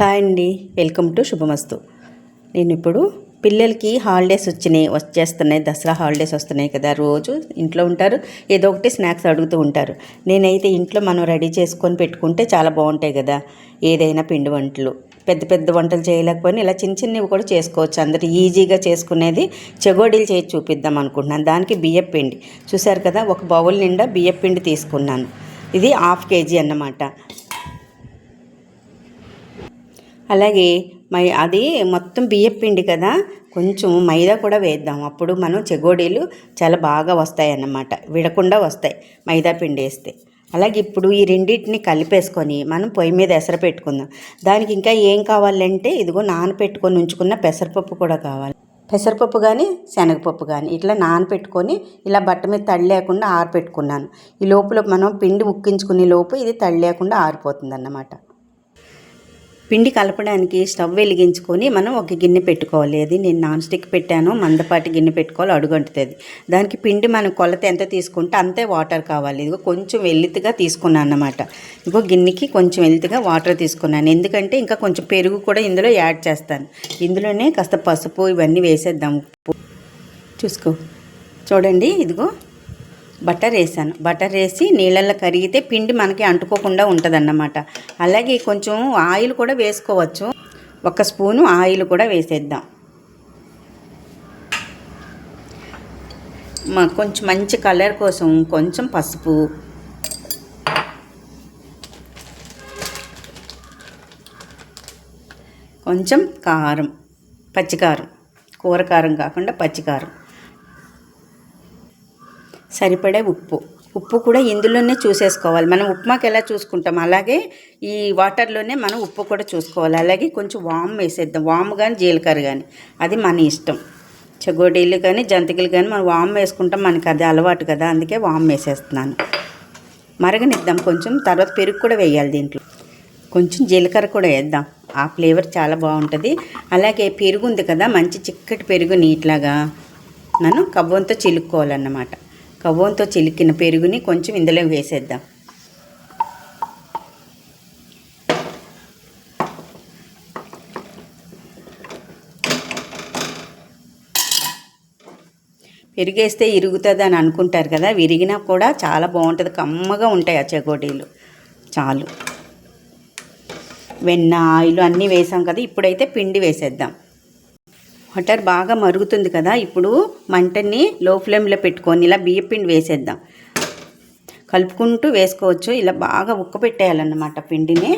Hi అండి. Welcome to శుభమస్తు. నేను ఇప్పుడు పిల్లలకి హాలిడేస్ వచ్చినాయి వచ్చేస్తున్నాయి దసరా హాలిడేస్ వస్తున్నాయి కదా రోజు ఇంట్లో ఉంటారు ఏదో ఒకటి స్నాక్స్ అడుగుతూ ఉంటారు. నేనైతే ఇంట్లో మనం రెడీ చేసుకొని పెట్టుకుంటే చాలా బాగుంటాయి కదా ఏదైనా పిండి వంటలు. పెద్ద పెద్ద వంటలు చేయలేకపోయినా ఇలా చిన్న చిన్నవి కూడా చేసుకోవచ్చు. అందరు ఈజీగా చేసుకునేది చెగోడీలు చేసి చూపిద్దాం అనుకుంటున్నాను. దానికి బియ్యం పిండి. చూశారు కదా ఒక బౌల్ నిండా బియ్యం పిండి తీసుకున్నాను. ఇది హాఫ్ కేజీ అన్నమాట. అలాగే మై అది మొత్తం బియ్యం పిండి కదా కొంచెం మైదా కూడా వేద్దాం. అప్పుడు మనం చెగోడీలు చాలా బాగా వస్తాయి అన్నమాట విడకుండా వస్తాయి మైదా పిండి వేస్తే. అలాగే ఇప్పుడు ఈ రెండింటిని కలిపేసుకొని మనం పొయ్యి మీద ఎసర పెట్టుకుందాం. దానికి ఇంకా ఏం కావాలంటే ఇదిగో నానపెట్టుకొని ఉంచుకున్న పెసరపప్పు కూడా కావాలి. పెసరపప్పు కానీ శనగపప్పు కానీ ఇట్లా నానపెట్టుకొని ఇలా బట్ట మీద తడి లేకుండా ఆరపెట్టుకున్నాను. ఈ లోపల మనం పిండి ఉక్కించుకునే లోపు ఇది తడి లేకుండా ఆరిపోతుంది అన్నమాట పిండి కలపడానికి స్టవ్ వెలిగించుకొని మనం ఒక గిన్నె పెట్టుకోవాలి. అది నేను నాన్ స్టిక్ పెట్టాను. మందపాటి గిన్నె పెట్టుకోవాలి. అడుగంటుతుంది దానికి పిండి మనం కొలత ఎంత తీసుకుంటే అంతే వాటర్ కావాలి. ఇదిగో కొంచెం వెల్లితిగా తీసుకున్నాను అన్నమాట. ఇదిగో గిన్నెకి కొంచెం వెల్లితిగా వాటర్ తీసుకున్నాను. ఎందుకంటే ఇంకా కొంచెం పెరుగు కూడా ఇందులో యాడ్ చేస్తాను. ఇందులోనే కాస్త పసుపు ఇవన్నీ వేసేద్దాం. చూసుకో. చూడండి. ఇదిగో బటర్ వేసాను. బటర్ వేసి నీళ్ళల్లో కరిగితే పిండి మనకి అంటుకోకుండా ఉంటుందన్నమాట. అలాగే కొంచెం ఆయిల్ కూడా వేసుకోవచ్చు. ఒక స్పూను ఆయిల్ కూడా వేసేద్దాం. కొంచెం మంచి కలర్ కోసం కొంచెం పసుపు. కొంచెం కారం పచ్చికారం. కూర కారం కాకుండా పచ్చికారం. సరిపడే ఉప్పు. ఉప్పు కూడా ఇందులోనే చూసేసుకోవాలి. మనం ఉప్మాకి ఎలా చూసుకుంటాం? అలాగే ఈ వాటర్లోనే మనం ఉప్పు కూడా చూసుకోవాలి. అలాగే కొంచెం వామ్ వేసేద్దాం. వామ్ కానీ జీలకర్ర కానీ అది మన ఇష్టం. చెగోడీలు కానీ జంతికలు కానీ మనం వామ్ వేసుకుంటాం. మనకి అది అలవాటు కదా. అందుకే వామ్ వేసేస్తున్నాను. మరగనిద్దాం కొంచెం. తర్వాత పెరుగు కూడా వేయాలి దీంట్లో. కొంచెం జీలకర్ర కూడా వేద్దాం. ఆ ఫ్లేవర్ చాలా బాగుంటుంది. అలాగే పెరుగు ఉంది కదా. మంచి చిక్కటి పెరుగు నీట్లాగా మనం కవ్వంతో చిలుక్కోవాలన్నమాట. కవ్వంతో చిలికిన పెరుగుని కొంచెం ఇందులో వేసేద్దాం. పెరిగేస్తే ఇరుగుతుంది అని అనుకుంటారు కదా విరిగినా కూడా చాలా బాగుంటుంది. కమ్మగా ఉంటాయి ఆ చెగోడీలు చాలు. వెన్న ఆయిల్ అన్నీ వేసాం కదా ఇప్పుడైతే పిండి వేసేద్దాం. వాటర్ బాగా మరుగుతుంది కదా ఇప్పుడు మంటని లో ఫ్లేమ్లో పెట్టుకొని ఇలా బియ్య పిండి వేసేద్దాం. కలుపుకుంటూ వేసుకోవచ్చు ఇలా బాగా ఉక్కపెట్టేయాలన్నమాట పిండిని.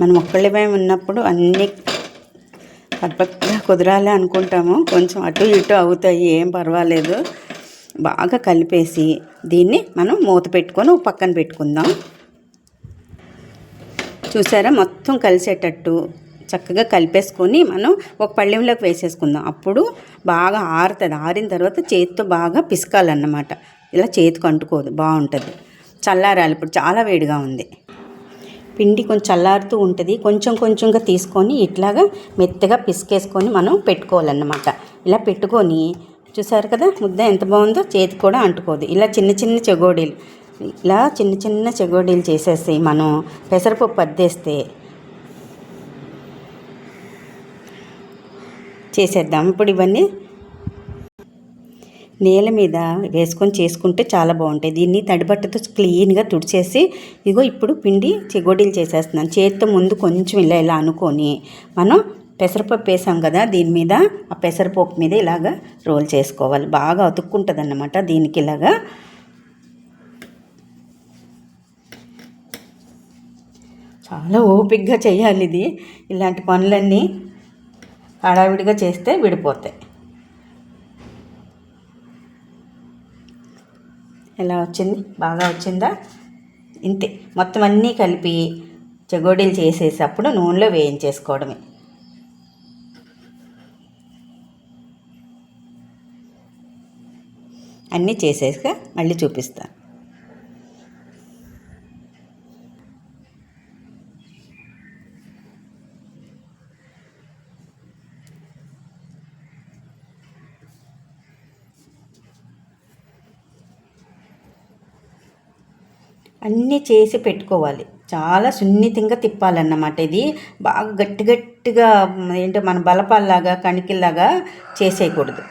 మనం ఒక్కళ్ళమే ఉన్నప్పుడు అన్నీ పర్ఫెక్ట్గా కుదరాలి అనుకుంటాము. కొంచెం అటు ఇటు అవుతాయి ఏం పర్వాలేదు. బాగా కలిపేసి దీన్ని మనం మూత పెట్టుకొని పక్కన పెట్టుకుందాం. చూసారా? మొత్తం కలిసేటట్టు చక్కగా కలిపేసుకొని మనం ఒక పళ్ళెంలోకి వేసేసుకుందాం. అప్పుడు బాగా ఆరుతుంది. ఆరిన తర్వాత చేతితో బాగా పిసకాలన్నమాట. ఇలా చేతికి అంటుకోదు. బాగుంటుంది. చల్లారాలి. ఇప్పుడు చాలా వేడిగా ఉంది. పిండి కొంచెం చల్లారుతూ ఉంటుంది. కొంచెం కొంచెంగా తీసుకొని ఇట్లాగా మెత్తగా పిసికేసుకొని మనం పెట్టుకోవాలన్నమాట. ఇలా పెట్టుకొని చూసారు కదా? ముద్ద ఎంత బాగుందో? చేతికి కూడా అంటుకోదు. ఇలా చిన్న చిన్న చెగోడీలు. ఇలా చిన్న చిన్న చెగోడీలు చేసేసి మనం పెసరపప్పు అద్దేస్తే చేసేద్దాం. ఇప్పుడు ఇవన్నీ నేల మీద వేసుకొని చేసుకుంటే చాలా బాగుంటాయి. దీన్ని తడిబట్టతో క్లీన్గా తుడిచేసి ఇగో ఇప్పుడు పిండి చెగోడీలు చేసేస్తున్నాను. చేతితో ముందు కొంచెం ఇలా ఇలా అనుకొని మనం పెసరపప్పు వేసాం కదా దీని మీద ఆ పెసరపప్పు మీద ఇలాగా రోల్ చేసుకోవాలి. బాగా అతుక్కుంటుంది అన్నమాట దీనికి ఇలాగా చాలా ఓపిక్గా చేయాలి ఇది. ఇలాంటి పనులన్నీ హడావిడిగా చేస్తే విడిపోతాయి. ఎలా వచ్చింది? బాగా వచ్చిందా? ఇంతే. మొత్తం అన్నీ కలిపి చెగోడీలు అప్పుడు నూనెలో వేయించేసుకోవడమే. అన్నీ చేసేసాక మళ్ళీ చూపిస్తాను. అన్నీ చేసి పెట్టుకోవాలి. చాలా సున్నితంగా తిప్పాలన్నమాట ఇది. బాగా గట్టి గట్టిగా ఏంటో మన బలపాల్లాగా కణికిల్లాగా చేసేయకూడదు.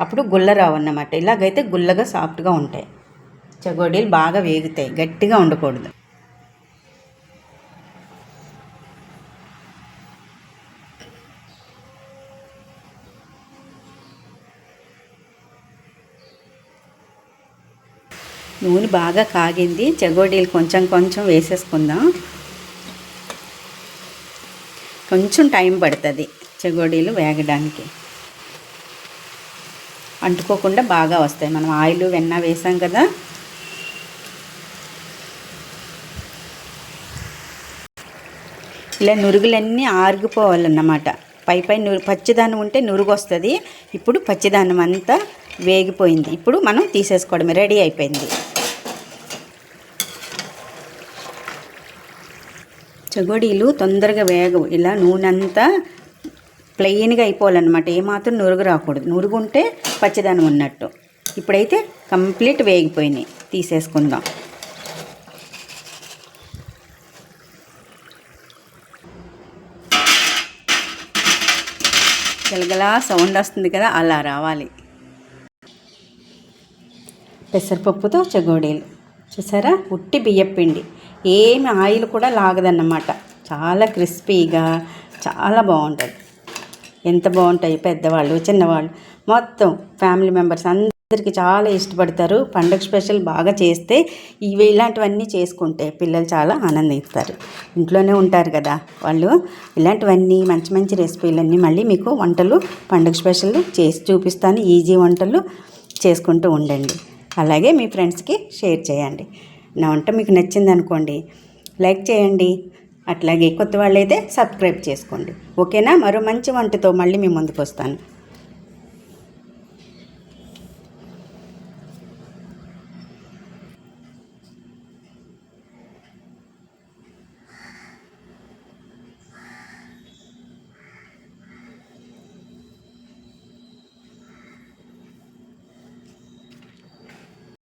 అప్పుడు గుల్ల రావన్నమాట. ఇలాగైతే గుల్లగా సాఫ్ట్గా ఉంటాయి. చెగోడీలు బాగా వేగుతాయి. గట్టిగా ఉండకూడదు. నూనె బాగా కాగింది. చెగోడీలు కొంచెం కొంచెం వేసేసుకుందాం. కొంచెం టైం పడుతుంది చెగోడీలు వేగడానికి. అంటుకోకుండా బాగా వస్తాయి. మనం ఆయిల్ వెన్న వేసాం కదా. ఇలా నురుగులన్నీ ఆరిగిపోవాలన్నమాట. పై పై నురు పచ్చిదానం ఉంటే నురుగు వస్తుంది ఇప్పుడు పచ్చిదానం అంతా వేగిపోయింది. ఇప్పుడు మనం తీసేసుకోవడమే. రెడీ అయిపోయింది. చెగోడీలు తొందరగా వేగవు ఇలా నూనె అంతా ప్లెయిన్గా అయిపోవాలన్నమాట. ఏమాత్రం నురుగు రాకూడదు. నురుగు ఉంటే పచ్చదనం ఉన్నట్టు. ఇప్పుడైతే కంప్లీట్ వేగిపోయినాయి. తీసేసుకుందాం. గలగలా సౌండ్ వస్తుంది కదా అలా రావాలి. పెసరపప్పుతో చెగోడీలు. చూసారా? ఉట్టి బియ్యపిండి ఏమి ఆయిల్ కూడా లాగదన్నమాట. చాలా క్రిస్పీగా చాలా బాగుంటుంది. ఎంత బాగుంటాయి పెద్దవాళ్ళు చిన్నవాళ్ళు. మొత్తం ఫ్యామిలీ మెంబర్స్ అందరికీ చాలా ఇష్టపడతారు. పండగ స్పెషల్ బాగా చేస్తే ఇవి ఇలాంటివన్నీ చేసుకుంటే పిల్లలు చాలా ఆనందిస్తారు. ఇంట్లోనే ఉంటారు కదా వాళ్ళు. ఇలాంటివన్నీ మంచి మంచి రెసిపీలన్నీ మళ్ళీ మీకు వంటలు పండగ స్పెషల్ చేసి చూపిస్తాను. ఈజీ వంటలు చేసుకుంటూ ఉండండి. అలాగే మీ ఫ్రెండ్స్కి షేర్ చేయండి. నా వంట మీకు నచ్చింది అనుకోండి లైక్ చేయండి. అట్లాగే కొత్త వాళ్ళైతే సబ్స్క్రైబ్ చేసుకోండి. ఓకేనా? మరో మంచి వంటతో మళ్ళీ మీ ముందుకు వస్తాను.